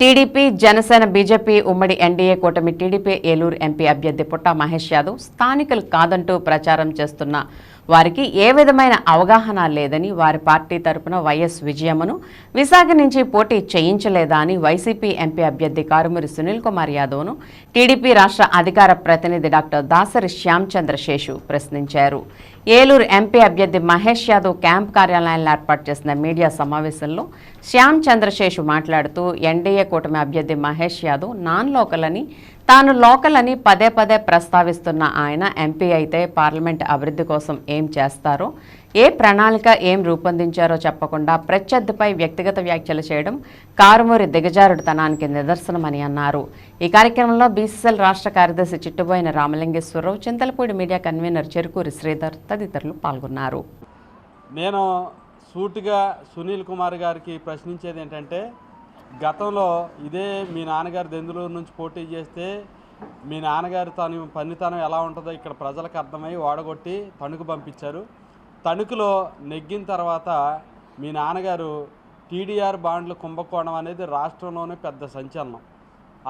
TDP Janasena BJP ఉమ్మడి NDA కూటమి TDP Eluru MP అభ్యర్థి పుట్టా మహేష్ యాదవ్ స్థానికులు కాదంటూ ప్రచారం చేస్తున్న వారికి ఏ విధమైన అవగాహన లేదని వారి పార్టీ తరపున వైఎస్ విజయమ్మను విశాఖ నుంచి పోటీ చేయించలేదా అని వైసీపీ ఎంపీ అభ్యర్థి కారుమూరి సునీల్ కుమార్ యాదవ్ను టీడీపీ రాష్ట్ర అధికార ప్రతినిధి డాక్టర్ దాసరి శ్యామ్ శేషు ప్రశ్నించారు. ఏలూరు ఎంపీ అభ్యర్థి మహేష్ యాదవ్ క్యాంప్ కార్యాలయంలో ఏర్పాటు చేసిన మీడియా సమావేశంలో శ్యామ్ చంద్రశేషు మాట్లాడుతూ ఎన్డీఏ కూటమి అభ్యర్థి మహేష్ యాదవ్ నాన్ లోకల్ అని తాను లోకల్ అని పదే పదే ప్రస్తావిస్తున్న ఆయన ఎంపీ అయితే పార్లమెంట్ అభివృద్ధి కోసం ఏం చేస్తారో ఏ ప్రణాళిక ఏం రూపొందించారో చెప్పకుండా ప్రత్యర్థిపై వ్యక్తిగత వ్యాఖ్యలు చేయడం కారుమూరి దిగజారుడుతనానికి నిదర్శనమని అన్నారు. ఈ కార్యక్రమంలో బీసీసీఎల్ రాష్ట్ర కార్యదర్శి చిట్టుబోయిన రామలింగేశ్వరరావు చింతలపూడి మీడియా కన్వీనర్ చెరుకూరి శ్రీధర్ తదితరులు పాల్గొన్నారు. నేను సూటిగా సునీల్ కుమార్ గారికి ప్రశ్నించేది ఏంటంటే గతంలో ఇదే మీ నాన్నగారు దెందులూరు నుంచి పోటీ చేస్తే మీ నాన్నగారు తను పనితనం ఎలా ఉంటుందో ఇక్కడ ప్రజలకు అర్థమై ఓడగొట్టి తణుకు పంపించారు. తణుకులో నెగ్గిన తర్వాత మీ నాన్నగారు టీడీఆర్ బాండ్లు కుంభకోణం అనేది రాష్ట్రంలోనే పెద్ద సంచలనం.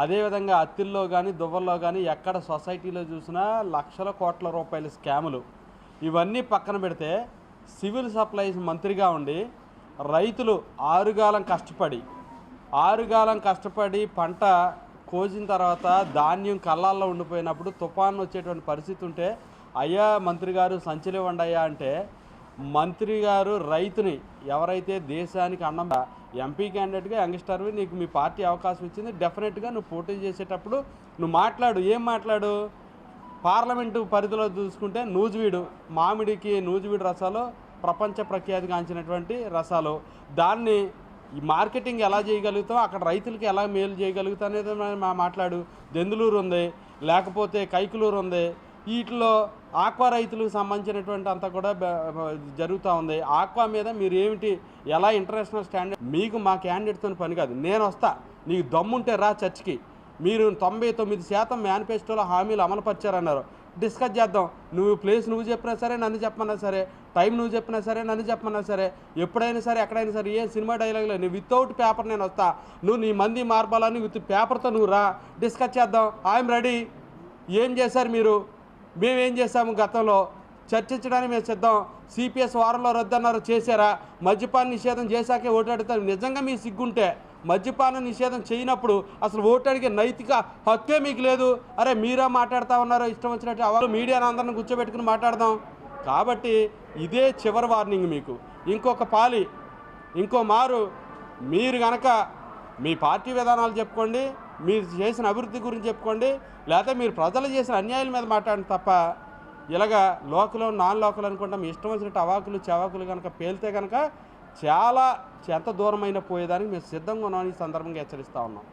అదేవిధంగా అత్తిల్లో కానీ దువ్వల్లో కానీ ఎక్కడ సొసైటీలో చూసినా లక్షల కోట్ల రూపాయల స్కాములు. ఇవన్నీ పక్కన పెడితే సివిల్ సప్లైస్ మంత్రిగా ఉండి రైతులు ఆరుగాలం కష్టపడి ఆరుగాలం కష్టపడి పంట కోసిన తర్వాత ధాన్యం కళ్ళాల్లో ఉండిపోయినప్పుడు తుఫాను వచ్చేటువంటి పరిస్థితి ఉంటే అయ్యా మంత్రి గారు సంచలివ్వండి అయ్యా అంటే మంత్రి గారు రైతుని ఎవరైతే దేశానికి అన్నం ఎంపీ క్యాండిడేట్గా యంగ్స్టర్వి నీకు మీ పార్టీ అవకాశం ఇచ్చింది డెఫినెట్గా నువ్వు పోటీ చేసేటప్పుడు నువ్వు మాట్లాడు. ఏం మాట్లాడు? పార్లమెంటు పరిధిలో చూసుకుంటే నూజివీడు మామిడికి నూజివీడు రసాలు ప్రపంచ ప్రఖ్యాతిగాంచినటువంటి రసాలు. దాన్ని ఈ మార్కెటింగ్ ఎలా చేయగలుగుతాం? అక్కడ రైతులకి ఎలా మేలు చేయగలుగుతాం అనేది మా- మాట్లాడు. దెందులూరు ఉంది. లేకపోతే కైకులూరు ఉంది. వీటిలో ఆక్వా రైతులకు సంబంధించినటువంటి అంతా కూడా జరుగుతూ ఉంది. ఆక్వా మీద మీరు ఏమిటి ఎలా ఇంటర్నేషనల్ స్టాండర్డ్ మీకు మా క్యాండిడేట్తో పని కాదు. నేను వస్తా. నీకు దమ్ముంటే రా చర్చ్కి. మీరు తొంభై తొమ్మిది శాతం మేనిఫెస్టోలో హామీలు అమలుపరిచారన్నారు. డిస్కస్ చేద్దాం. నువ్వు ప్లేస్ నువ్వు చెప్పినా సరే నన్ను చెప్పమన్నా సరే టైం నువ్వు చెప్పినా సరే నన్ను చెప్పమన్నా సరే ఎప్పుడైనా సరే ఎక్కడైనా సరే ఏ సినిమా డైలాగ్లో నువ్వు వితౌట్ పేపర్ నేను వస్తా. నువ్వు నీ మంది మార్పాలని విత్ పేపర్తో నువ్వు రా. డిస్కస్ చేద్దాం. ఐఎమ్ రెడీ ఏం చేశారు మీరు? మేమేం చేశాము గతంలో? చర్చించడానికి మేము సిద్ధం. సిపిఎస్ వారంలో రద్దన్నారు. చేశారా? మద్యపాన నిషేధం చేశాకే ఓటాడుతారు నిజంగా మీ సిగ్గుంటే మద్యపాన నిషేధం చేయనప్పుడు అసలు ఓటాడికే నైతిక హక్కే మీకు లేదు. అరే మీరే మాట్లాడుతూ ఉన్నారో? ఇష్టం వచ్చినట్టు ఎవరు మీడియాను అందరిని కూర్చోబెట్టుకుని మాట్లాడదాం. కాబట్టి ఇదే చివరి వార్నింగ్ మీకు. ఇంకొక పాలి ఇంకో మారు. మీరు గనక మీ పార్టీ విధానాలు చెప్పుకోండి మీరు చేసిన అభివృద్ధి గురించి చెప్పుకోండి లేకపోతే మీరు ప్రజలు చేసిన అన్యాయాల మీద మాట్లాడండి తప్ప ఇలాగా లోకలు నాన్ లోకల్ అనుకుంటాం. ఇష్టం వచ్చినట్టు అవాకులు చవాకులు కనుక పేలితే కనుక చాలా ఎంత దూరమైన పోయేదానికి మేము సిద్ధంగా ఉన్నామని ఈ సందర్భంగా హెచ్చరిస్తూ ఉన్నాం.